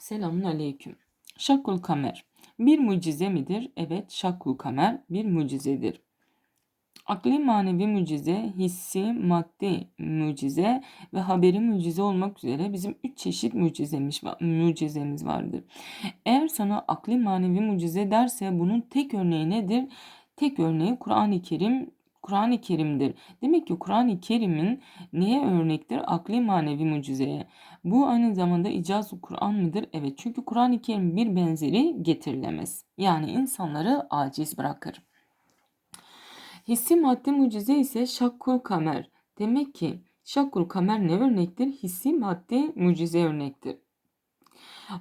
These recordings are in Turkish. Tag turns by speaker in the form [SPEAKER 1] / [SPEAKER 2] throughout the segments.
[SPEAKER 1] Selamun aleyküm. Şakkul kamer bir mucize midir? Evet, şakkul kamer bir mucizedir. Akli manevi mucize, hissi, maddi mucize ve haberi mucize olmak üzere bizim üç çeşit mucizemiz, mucizemiz vardır. Eğer sana akli manevi mucize derse bunun tek örneği nedir? Tek örneği Kur'an-ı Kerim Kur'an-ı Kerim'dir. Demek ki Kur'an-ı Kerim'in neye örnektir? Akli manevi mucizeye. Bu aynı zamanda icaz Kur'an mıdır? Evet çünkü Kur'an-ı Kerim bir benzeri getirilemez. Yani insanları aciz bırakır. Hissi maddi mucize ise şakkul kamer. Demek ki şakkul kamer ne örnektir? Hissi maddi mucize örnektir.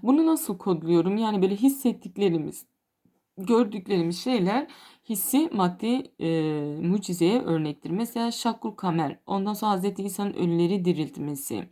[SPEAKER 1] Bunu nasıl kodluyorum? Yani böyle hissettiklerimiz, gördüklerimiz şeyler hissi maddi e, mucizeye örnektir. Mesela şakkul kamer, ondan sonra Hz. İsa'nın ölüleri diriltmesi,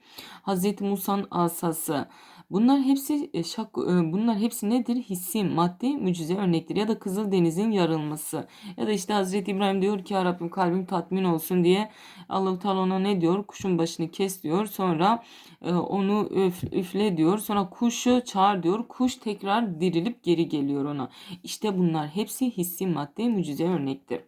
[SPEAKER 1] Hz. Musa'nın asası, Bunlar hepsi e, şak e, bunlar hepsi nedir? Hissi, maddi mucize örnektir. Ya da Kızıl Deniz'in yarılması. Ya da işte Hazreti İbrahim diyor ki ya Rabbim kalbim tatmin olsun diye Allah Teala ona ne diyor? Kuşun başını kes diyor. Sonra e, onu üf, üfle diyor. Sonra kuşu çağır diyor. Kuş tekrar dirilip geri geliyor ona. İşte bunlar hepsi hissi, maddi mucize örnektir.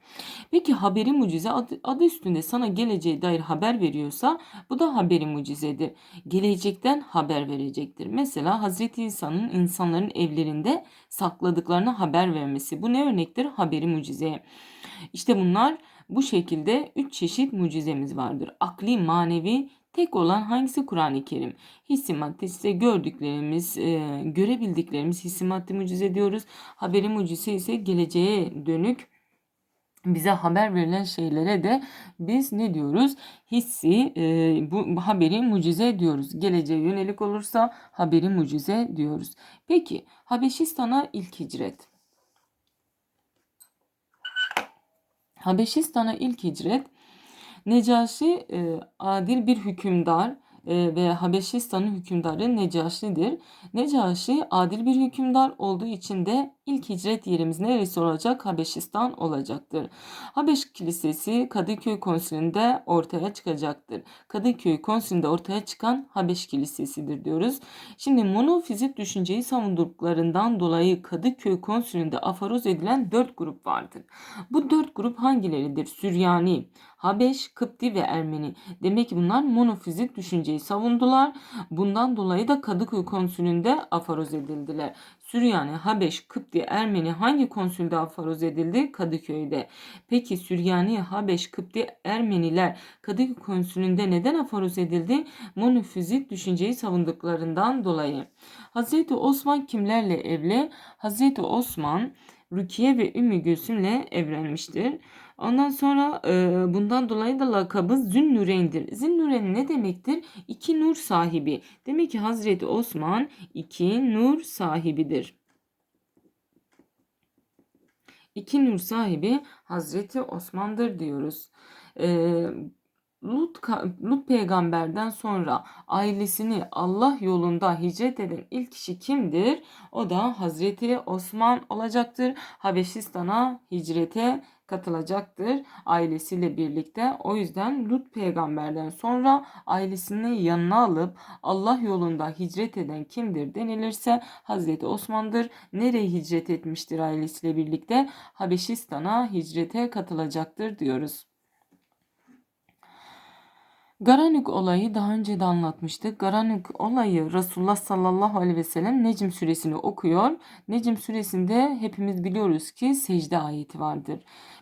[SPEAKER 1] Peki haberi mucize adı, adı üstünde sana geleceğe dair haber veriyorsa bu da haberi mucizedir. Gelecekten haber verecektir. Mesela Hazreti İsa'nın insanların evlerinde sakladıklarına haber vermesi. Bu ne örnektir? Haberi mucizeye. İşte bunlar bu şekilde üç çeşit mucizemiz vardır. Akli, manevi, tek olan hangisi Kur'an-ı Kerim? Hissi madde ise gördüklerimiz, e, görebildiklerimiz hissi madde mucize diyoruz. Haberi mucize ise geleceğe dönük bize haber verilen şeylere de biz ne diyoruz? Hissi e, bu haberi mucize diyoruz. Geleceğe yönelik olursa haberi mucize diyoruz. Peki Habeşistan'a ilk hicret. Habeşistan'a ilk hicret Necaşi e, adil bir hükümdar e, ve Habeşistan'ın hükümdarı Necaşi'dir. Necaşi adil bir hükümdar olduğu için de ilk hicret yerimiz neresi olacak? Habeşistan olacaktır. Habeş Kilisesi Kadıköy Konsülü'nde ortaya çıkacaktır. Kadıköy Konsülü'nde ortaya çıkan Habeş Kilisesi'dir diyoruz. Şimdi monofizik düşünceyi savunduklarından dolayı Kadıköy Konsülü'nde afaroz edilen dört grup vardır. Bu dört grup hangileridir? Süryani, Habeş, Kıpti ve Ermeni. Demek ki bunlar monofizik düşünceyi savundular. Bundan dolayı da Kadıköy Konsülü'nde afaroz edildiler. Süryani, Habeş, Kıpti, Ermeni hangi konsülde afaroz edildi? Kadıköy'de. Peki Süryani, Habeş, Kıpti, Ermeniler Kadıköy konsülünde neden afaroz edildi? Monofizik düşünceyi savunduklarından dolayı. Hazreti Osman kimlerle evli? Hazreti Osman Rukiye ve Ümmü Gülsüm'le evlenmiştir. Ondan sonra e, bundan dolayı da lakabı Zünnüreyn'dir. Zünnüreyn ne demektir? İki nur sahibi. Demek ki Hazreti Osman iki nur sahibidir. İki nur sahibi Hazreti Osman'dır diyoruz. E, Lut, Lut peygamberden sonra ailesini Allah yolunda hicret eden ilk kişi kimdir? O da Hazreti Osman olacaktır. Habeşistan'a hicrete katılacaktır ailesiyle birlikte. O yüzden Lut peygamberden sonra ailesini yanına alıp Allah yolunda hicret eden kimdir denilirse Hazreti Osman'dır. Nereye hicret etmiştir ailesiyle birlikte? Habeşistan'a hicrete katılacaktır diyoruz. Garanük olayı daha önce de anlatmıştık. Garanük olayı Resulullah sallallahu aleyhi ve sellem Necm suresini okuyor. Necm suresinde hepimiz biliyoruz ki secde ayeti vardır.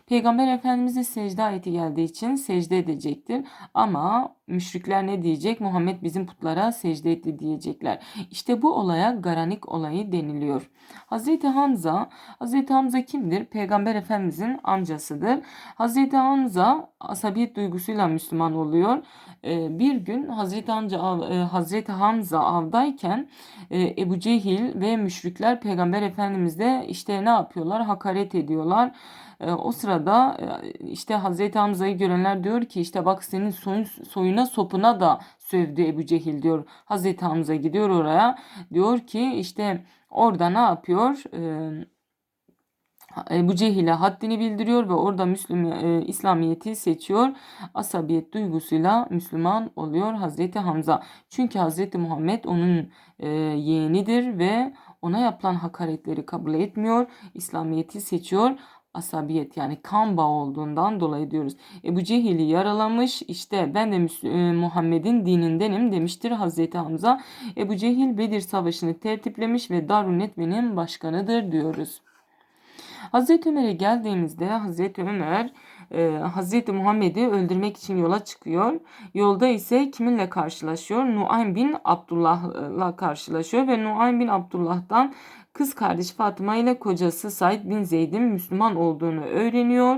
[SPEAKER 1] Peygamber Efendimiz'e secde ayeti geldiği için secde edecektir. Ama müşrikler ne diyecek? Muhammed bizim putlara secde etti diyecekler. İşte bu olaya Garanik olayı deniliyor. Hazreti Hamza, Hazreti Hamza kimdir? Peygamber Efendimiz'in amcasıdır. Hazreti Hamza asabiyet duygusuyla Müslüman oluyor. Ee, bir gün Hazreti Hamza, e, Hazreti Hamza avdayken e, Ebu Cehil ve müşrikler Peygamber Efendimiz'de işte ne yapıyorlar? Hakaret ediyorlar. E, o sırada e, işte Hazreti Hamza'yı görenler diyor ki işte bak senin soyun, soyuna sopuna da sövdü Ebu Cehil diyor. Hazreti Hamza gidiyor oraya. Diyor ki işte orada ne yapıyor? E, Ebu Cehil'e haddini bildiriyor ve orada Müslüm, e, İslamiyet'i seçiyor. Asabiyet duygusuyla Müslüman oluyor Hazreti Hamza. Çünkü Hazreti Muhammed onun e, yeğenidir ve ona yapılan hakaretleri kabul etmiyor. İslamiyet'i seçiyor. Asabiyet yani kan bağı olduğundan dolayı diyoruz. Ebu Cehil'i yaralamış. İşte ben de e, Muhammed'in dinindenim demiştir Hazreti Hamza. Ebu Cehil Bedir Savaşı'nı tertiplemiş ve Darun Netve'nin başkanıdır diyoruz. Hazreti Ömer'e geldiğimizde Hazreti Ömer e, Hazreti Muhammed'i öldürmek için yola çıkıyor. Yolda ise kiminle karşılaşıyor? Nuaym bin Abdullah'la karşılaşıyor ve Nuaym bin Abdullah'tan kız kardeşi Fatıma ile kocası Said bin Zeyd'in Müslüman olduğunu öğreniyor.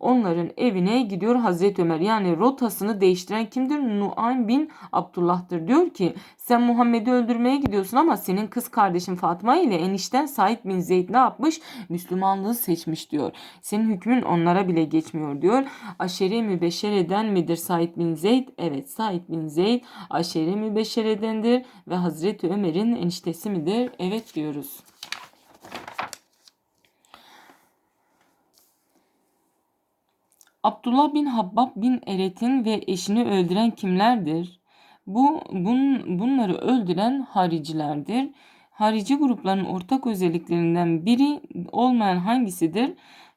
[SPEAKER 1] Onların evine gidiyor Hazreti Ömer. Yani rotasını değiştiren kimdir? Nuaym bin Abdullah'tır. Diyor ki sen Muhammed'i öldürmeye gidiyorsun ama senin kız kardeşin Fatıma ile enişten Said bin Zeyd ne yapmış? Müslümanlığı seçmiş diyor. Senin hükmün onlara bile geçmiyor diyor. Aşeri mübeşşereden midir Said bin Zeyd? Evet Said bin Zeyd aşeri mübeşşeredendir ve Hazreti Ömer'in eniştesi midir? Evet diyoruz. Abdullah bin Habbab bin Eret'in ve eşini öldüren kimlerdir? Bu bun, bunları öldüren haricilerdir. Harici grupların ortak özelliklerinden biri olmayan hangisidir?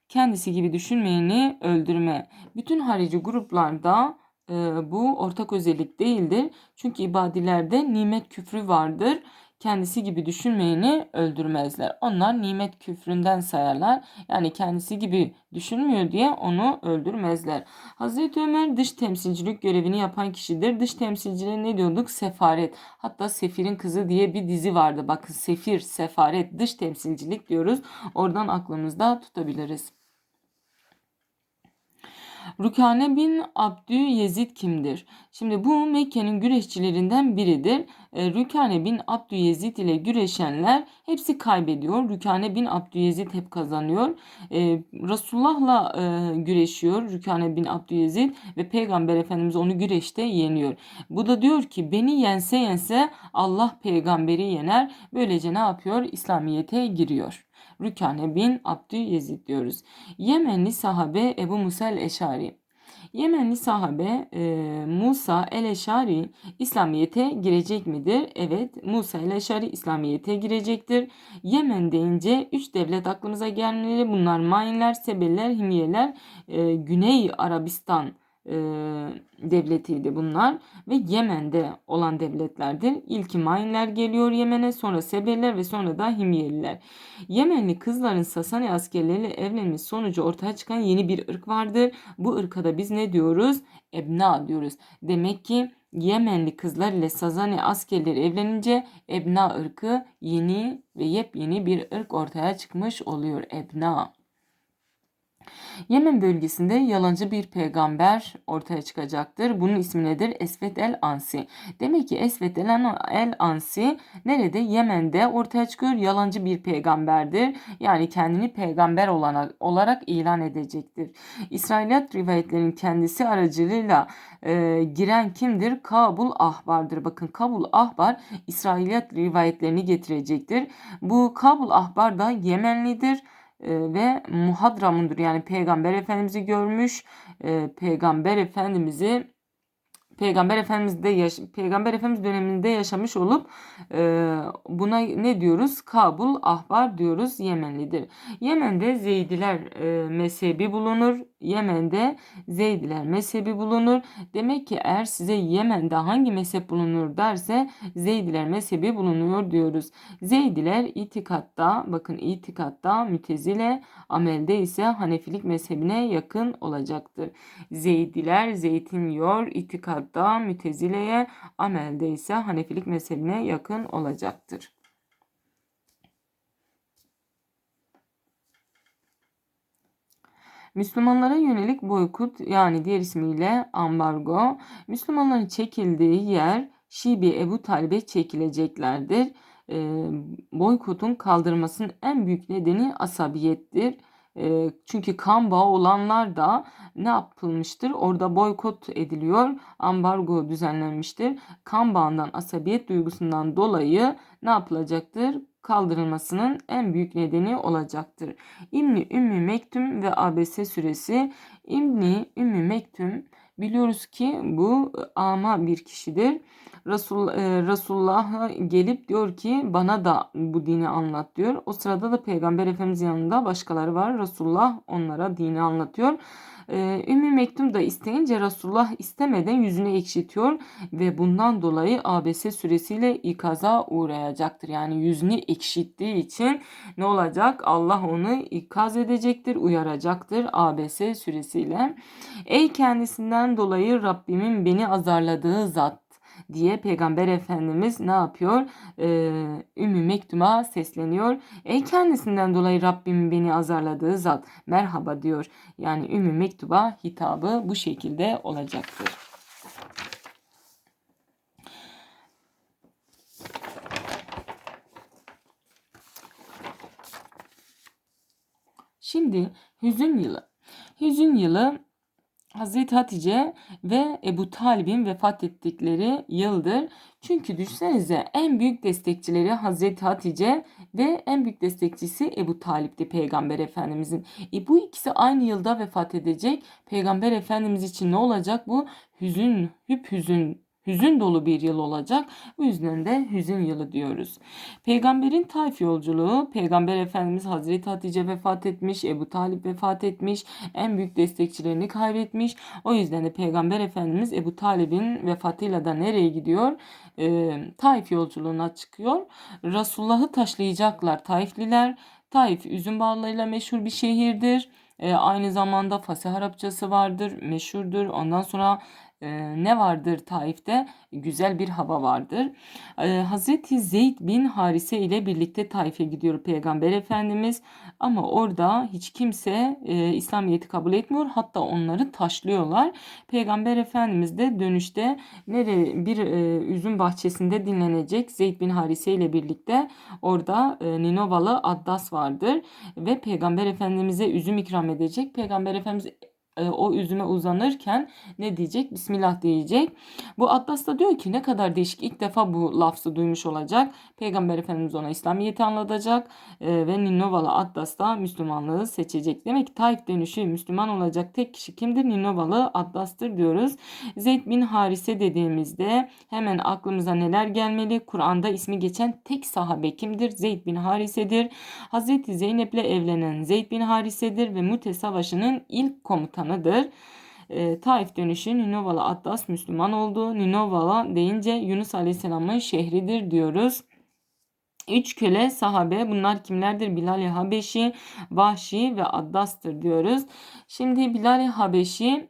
[SPEAKER 1] Kendisi gibi düşünmeyeni öldürme. Bütün harici gruplarda e, bu ortak özellik değildir. Çünkü ibadilerde nimet küfrü vardır kendisi gibi düşünmeyeni öldürmezler. Onlar nimet küfründen sayarlar. Yani kendisi gibi düşünmüyor diye onu öldürmezler. Hazreti Ömer dış temsilcilik görevini yapan kişidir. Dış temsilciliğe ne diyorduk? Sefaret. Hatta Sefir'in Kızı diye bir dizi vardı. Bakın Sefir, sefaret, dış temsilcilik diyoruz. Oradan aklımızda tutabiliriz. Rükane bin Abdü Yezid kimdir? Şimdi bu Mekke'nin güreşçilerinden biridir. E, Rükane bin Abdü Yezid ile güreşenler hepsi kaybediyor. Rükane bin Abdü Yezid hep kazanıyor. E, Resulullah'la e, güreşiyor Rükane bin Abdü Yezid ve Peygamber Efendimiz onu güreşte yeniyor. Bu da diyor ki beni yense yense Allah peygamberi yener. Böylece ne yapıyor? İslamiyet'e giriyor. Rükane bin Abdü Yezid diyoruz. Yemenli sahabe Ebu Musa el-Eşari. Yemenli sahabe e, Musa el-Eşari İslamiyet'e girecek midir? Evet Musa el-Eşari İslamiyet'e girecektir. Yemen deyince üç devlet aklımıza gelmeli. Bunlar Mainler, Sebeliler, Himiyeler, e, Güney Arabistan e, devletiydi bunlar ve Yemen'de olan devletlerdir. İlki Mainler geliyor Yemen'e, sonra Sebeliler ve sonra da Himyeliler. Yemenli kızların Sasani askerleriyle evlenmesi sonucu ortaya çıkan yeni bir ırk vardır. Bu ırka da biz ne diyoruz? Ebna diyoruz. Demek ki Yemenli kızlar ile Sazani askerleri evlenince Ebna ırkı yeni ve yepyeni bir ırk ortaya çıkmış oluyor. Ebna. Yemen bölgesinde yalancı bir peygamber ortaya çıkacaktır. Bunun ismi nedir? Esvet el Ansi. Demek ki Esvet el Ansi nerede? Yemen'de ortaya çıkıyor. Yalancı bir peygamberdir. Yani kendini peygamber olarak, olarak ilan edecektir. İsrailiyat rivayetlerinin kendisi aracılığıyla e, giren kimdir? Kabul Ahbar'dır. Bakın Kabul Ahbar İsrailiyat rivayetlerini getirecektir. Bu Kabul Ahbar da Yemenlidir e, ve muhadramundur. Yani Peygamber Efendimiz'i görmüş. E, Peygamber Efendimiz'i Peygamber Efendimiz de yaş Peygamber Efendimiz döneminde yaşamış olup e, buna ne diyoruz? Kabul ahbar diyoruz. Yemenlidir. Yemen'de Zeydiler e, mezhebi bulunur. Yemen'de Zeydiler mezhebi bulunur. Demek ki eğer size Yemen'de hangi mezhep bulunur derse Zeydiler mezhebi bulunuyor diyoruz. Zeydiler itikatta bakın itikatta mütezile amelde ise Hanefilik mezhebine yakın olacaktır. Zeydiler zeytin yor itikat itikatta mütezileye, amelde ise Hanefilik mezhebine yakın olacaktır. Müslümanlara yönelik boykut yani diğer ismiyle ambargo, Müslümanların çekildiği yer Şibi Ebu Talib'e çekileceklerdir. E, boykotun kaldırmasının en büyük nedeni asabiyettir çünkü kan bağı olanlar da ne yapılmıştır? Orada boykot ediliyor, ambargo düzenlenmiştir. Kan bağından, asabiyet duygusundan dolayı ne yapılacaktır? Kaldırılmasının en büyük nedeni olacaktır. İbni Ümmü Mektum ve ABS suresi İbni Ümmü Mektum biliyoruz ki bu ama bir kişidir. Resul, e, Resulullah gelip diyor ki bana da bu dini anlat diyor. O sırada da Peygamber Efendimiz yanında başkaları var. Resulullah onlara dini anlatıyor. Ee, Ümmü Mektum da isteyince Resulullah istemeden yüzünü ekşitiyor ve bundan dolayı ABS süresiyle ikaza uğrayacaktır. Yani yüzünü ekşittiği için ne olacak? Allah onu ikaz edecektir, uyaracaktır ABS süresiyle. Ey kendisinden dolayı Rabbimin beni azarladığı zat diye Peygamber Efendimiz ne yapıyor? Ee, Ümmü Mektum'a sesleniyor. Ey kendisinden dolayı Rabbim beni azarladığı zat merhaba diyor. Yani Ümmü Mektub'a hitabı bu şekilde olacaktır. Şimdi hüzün yılı. Hüzün yılı Hazreti Hatice ve Ebu Talib'in vefat ettikleri yıldır. Çünkü düşünsenize en büyük destekçileri Hazreti Hatice ve en büyük destekçisi Ebu Talip'ti Peygamber Efendimizin. E bu ikisi aynı yılda vefat edecek. Peygamber Efendimiz için ne olacak bu? Hüzün, hüp hüzün hüzün dolu bir yıl olacak. Bu yüzden de hüzün yılı diyoruz. Peygamberin Taif yolculuğu, Peygamber Efendimiz Hazreti Hatice vefat etmiş, Ebu Talip vefat etmiş, en büyük destekçilerini kaybetmiş. O yüzden de Peygamber Efendimiz Ebu Talib'in vefatıyla da nereye gidiyor? Ee, Taif yolculuğuna çıkıyor. Resulullah'ı taşlayacaklar Taifliler. Taif üzüm bağlarıyla meşhur bir şehirdir. E, aynı zamanda Fasih Arapçası vardır, meşhurdur. Ondan sonra e, ne vardır Taif'te? Güzel bir hava vardır. E, Hazreti Zeyd bin Harise ile birlikte Taif'e gidiyor Peygamber Efendimiz. Ama orada hiç kimse e, İslamiyet'i kabul etmiyor. Hatta onları taşlıyorlar. Peygamber Efendimiz de dönüşte nereye bir e, üzüm bahçesinde dinlenecek Zeyd bin Harise ile birlikte orada e, Ninovalı Addas vardır ve Peygamber Efendimiz'e üzüm ikram edecek. Peygamber Efendimiz o üzüme uzanırken ne diyecek? Bismillah diyecek. Bu Atlas da diyor ki ne kadar değişik ilk defa bu lafzı duymuş olacak. Peygamber Efendimiz ona İslamiyet'i anlatacak e, ve Ninnovalı Atlas da Müslümanlığı seçecek. Demek ki Taif dönüşü Müslüman olacak tek kişi kimdir? Ninnovalı Atlas'tır diyoruz. Zeyd bin Harise dediğimizde hemen aklımıza neler gelmeli? Kur'an'da ismi geçen tek sahabe kimdir? Zeyd bin Harise'dir. Hazreti Zeynep'le evlenen Zeyd bin Harise'dir ve Mute Savaşı'nın ilk komutanı komutanıdır. E, Taif dönüşü Ninovalı Atlas Müslüman oldu. Ninovala deyince Yunus Aleyhisselam'ın şehridir diyoruz. Üç köle sahabe bunlar kimlerdir? Bilal-i Habeşi, Vahşi ve Addas'tır diyoruz. Şimdi Bilal-i Habeşi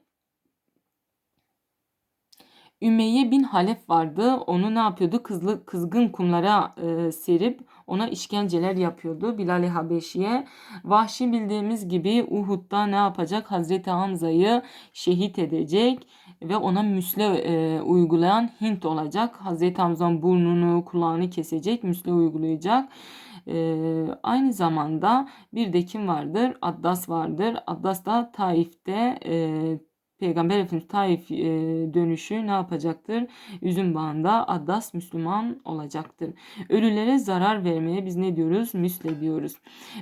[SPEAKER 1] Ümeyye bin Halef vardı. Onu ne yapıyordu? Kızlı, kızgın kumlara e, serip ona işkenceler yapıyordu Bilal-i Habeşi'ye. Vahşi bildiğimiz gibi Uhud'da ne yapacak? Hazreti Hamza'yı şehit edecek ve ona müsle e, uygulayan Hint olacak. Hazreti Hamza'nın burnunu, kulağını kesecek, müsle uygulayacak. Ee, aynı zamanda bir de kim vardır? Addas vardır. Addas da Taif'te e, Peygamber Efendimiz Taif e, dönüşü ne yapacaktır? Üzüm bağında Addas Müslüman olacaktır. Ölülere zarar vermeye biz ne diyoruz? Müsle diyoruz.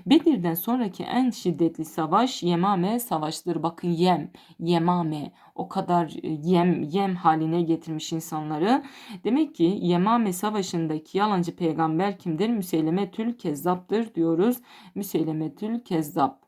[SPEAKER 1] Bedir'den sonraki en şiddetli savaş Yemame savaşıdır. Bakın Yem, Yemame o kadar e, yem yem haline getirmiş insanları. Demek ki Yemame savaşındaki yalancı peygamber kimdir? Müseylemetül Kezzap'tır diyoruz. Müseylemetül Kezzap.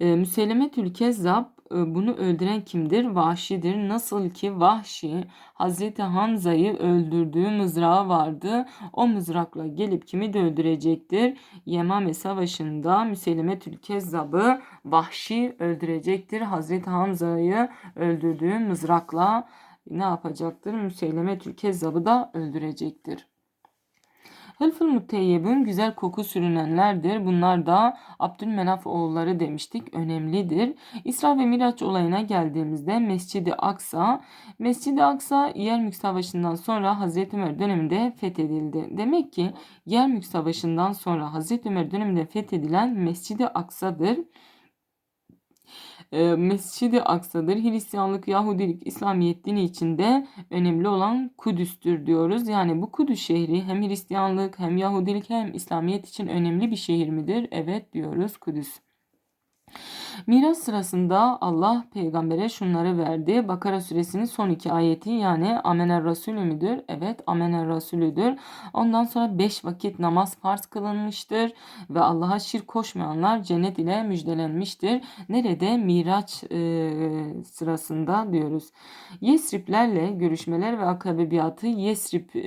[SPEAKER 1] E, Müsellemetül Kezzab bunu öldüren kimdir? Vahşidir. Nasıl ki Vahşi Hazreti Hamza'yı öldürdüğü mızrağı vardı. O mızrakla gelip kimi de öldürecektir? Yemame Savaşı'nda Müsellemetül Kezzab'ı Vahşi öldürecektir. Hazreti Hamza'yı öldürdüğü mızrakla ne yapacaktır? Müsellemetül Kezzab'ı da öldürecektir. Hılful Muteyyeb'in güzel koku sürünenlerdir. Bunlar da Abdülmenaf oğulları demiştik. Önemlidir. İsra ve Miraç olayına geldiğimizde Mescid-i Aksa. Mescid-i Aksa Yermük Savaşı'ndan sonra Hazreti Ömer döneminde fethedildi. Demek ki Yermük Savaşı'ndan sonra Hazreti Ömer döneminde fethedilen Mescid-i Aksa'dır. E, Mescid-i Aksa'dır. Hristiyanlık, Yahudilik, İslamiyet dini içinde önemli olan Kudüs'tür diyoruz. Yani bu Kudüs şehri hem Hristiyanlık hem Yahudilik hem İslamiyet için önemli bir şehir midir? Evet diyoruz Kudüs. Miras sırasında Allah peygambere şunları verdi. Bakara suresinin son iki ayeti yani Amener Rasulü müdür? Evet Amener Rasulüdür. Ondan sonra beş vakit namaz farz kılınmıştır ve Allah'a şirk koşmayanlar cennet ile müjdelenmiştir. Nerede? Miraç e, sırasında diyoruz. Yesriplerle görüşmeler ve akabe biatı Yesrip e,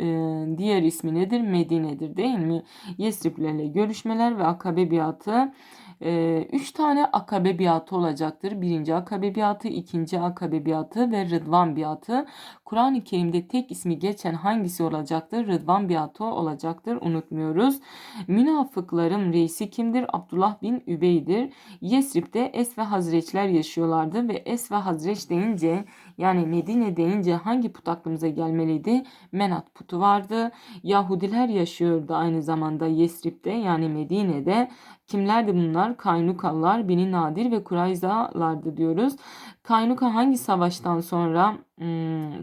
[SPEAKER 1] diğer ismi nedir? Medine'dir değil mi? Yesriplerle görüşmeler ve akabe biatı e, üç tane akabe biatı olacaktır. Birinci akabe biatı, ikinci akabe biatı ve Rıdvan biatı. Kur'an-ı Kerim'de tek ismi geçen hangisi olacaktır? Rıdvan biatı olacaktır. Unutmuyoruz. Münafıkların reisi kimdir? Abdullah bin Übey'dir. Yesrib'de Es ve Hazreçler yaşıyorlardı ve Es ve Hazreç deyince yani Medine deyince hangi put aklımıza gelmeliydi? Menat putu vardı. Yahudiler yaşıyordu aynı zamanda Yesrib'de yani Medine'de. Kimlerdi bunlar? Kaynukalar, Bini Nadir ve Kurayzalardı diyoruz. Kaynuka hangi savaştan sonra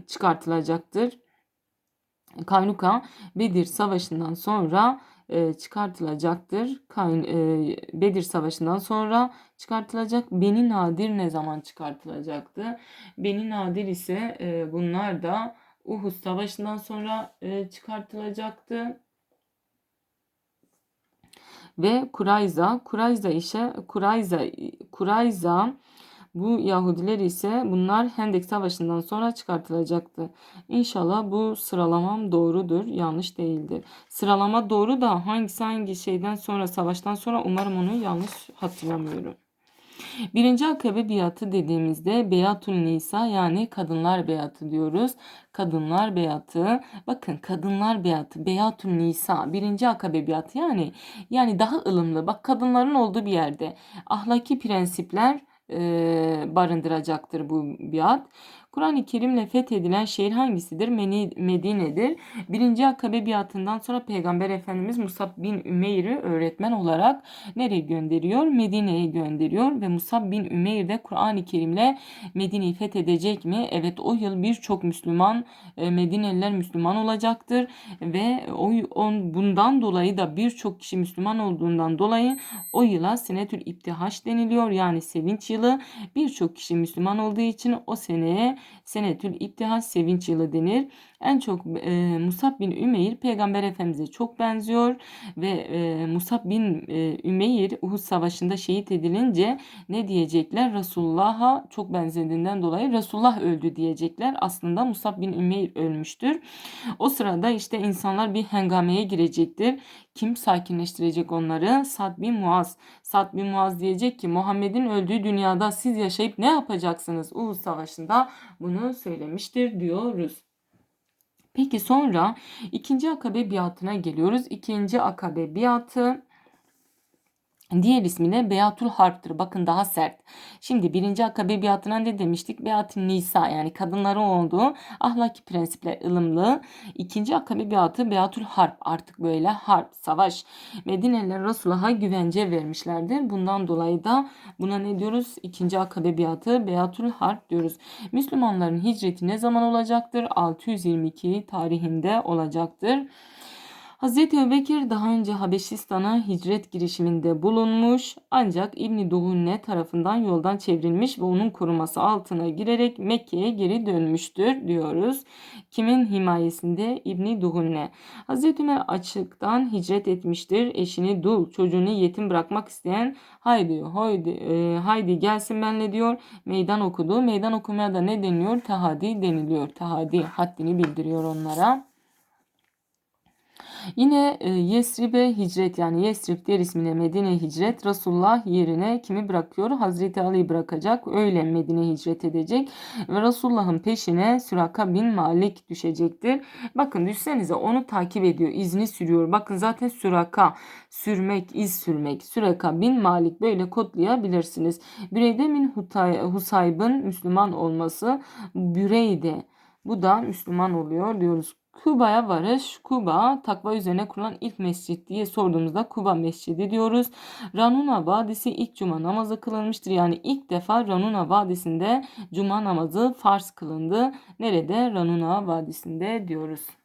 [SPEAKER 1] çıkartılacaktır? Kaynuka Bedir Savaşı'ndan sonra e, çıkartılacaktır. E, Bedir Savaşı'ndan sonra çıkartılacak. Beni Nadir ne zaman çıkartılacaktı? Beni Nadir ise e, bunlar da Uhud Savaşı'ndan sonra çıkartılacaktı ve Kurayza. Kurayza işe Kurayza Kurayza bu Yahudiler ise bunlar Hendek Savaşı'ndan sonra çıkartılacaktı. İnşallah bu sıralamam doğrudur, yanlış değildir. Sıralama doğru da hangisi hangi şeyden sonra, savaştan sonra umarım onu yanlış hatırlamıyorum. Birinci akabe biatı dediğimizde beyatul nisa yani kadınlar beyatı diyoruz. Kadınlar beyatı. Bakın kadınlar beyatı, beyatul nisa. Birinci akabe biatı yani yani daha ılımlı. Bak kadınların olduğu bir yerde ahlaki prensipler barındıracaktır bu biat. Kur'an-ı Kerim'le fethedilen şehir hangisidir? Medine'dir. Birinci Akabe biatından sonra Peygamber Efendimiz Musab bin Ümeyr'i öğretmen olarak nereye gönderiyor? Medine'ye gönderiyor ve Musab bin Ümeyr de Kur'an-ı Kerim'le Medine'yi fethedecek mi? Evet o yıl birçok Müslüman e, Medineliler Müslüman olacaktır ve o on, bundan dolayı da birçok kişi Müslüman olduğundan dolayı o yıla Senetül İptihaş deniliyor. Yani sevinç yılı. Birçok kişi Müslüman olduğu için o seneye senetül İptihas sevinç yılı denir. En çok e, Musab bin Ümeyr peygamber efendimize çok benziyor ve e, Musab bin e, Ümeyr Uhud savaşında şehit edilince ne diyecekler? Resulullah'a çok benzediğinden dolayı Resulullah öldü diyecekler. Aslında Musab bin Ümeyr ölmüştür. O sırada işte insanlar bir hengameye girecektir. Kim sakinleştirecek onları? Sad bin Muaz. Sad bin Muaz diyecek ki Muhammed'in öldüğü dünyada siz yaşayıp ne yapacaksınız? Uhud Savaşı'nda bunu söylemiştir diyoruz. Peki sonra ikinci akabe biatına geliyoruz. İkinci akabe biatı Diğer ismi de Beyatul Harp'tır. Bakın daha sert. Şimdi birinci akabe biatına ne demiştik? Beyatul Nisa yani kadınların olduğu ahlaki prensipler ılımlı. İkinci akabe biatı Beyatul Harp. Artık böyle harp, savaş. Medineliler Resulullah'a güvence vermişlerdir. Bundan dolayı da buna ne diyoruz? İkinci akabe biatı Beyatul Harp diyoruz. Müslümanların hicreti ne zaman olacaktır? 622 tarihinde olacaktır. Hazreti Ebubekir daha önce Habeşistan'a hicret girişiminde bulunmuş ancak İbni Duhunne tarafından yoldan çevrilmiş ve onun koruması altına girerek Mekke'ye geri dönmüştür diyoruz. Kimin himayesinde? İbni Duhunne. Hazreti Ömer açıktan hicret etmiştir. Eşini dul, çocuğunu yetim bırakmak isteyen haydi haydi e, haydi gelsin benle diyor. Meydan okudu. Meydan okumaya da ne deniyor? Tahadi deniliyor. Tahadi haddini bildiriyor onlara. Yine e, Yesrib'e hicret yani Yesrib diğer ismine Medine hicret. Resulullah yerine kimi bırakıyor? Hazreti Ali'yi bırakacak. Öyle Medine hicret edecek. Ve Resulullah'ın peşine Süraka bin Malik düşecektir. Bakın düşsenize onu takip ediyor. izni sürüyor. Bakın zaten Süraka sürmek, iz sürmek. Süraka bin Malik böyle kodlayabilirsiniz. Büreyde min Husayb'ın Müslüman olması. Büreyde bu da Müslüman oluyor diyoruz. Kuba'ya varış. Kuba takva üzerine kurulan ilk mescit diye sorduğumuzda Kuba Mescidi diyoruz. Ranuna Vadisi ilk cuma namazı kılınmıştır. Yani ilk defa Ranuna Vadisi'nde cuma namazı farz kılındı. Nerede? Ranuna Vadisi'nde diyoruz.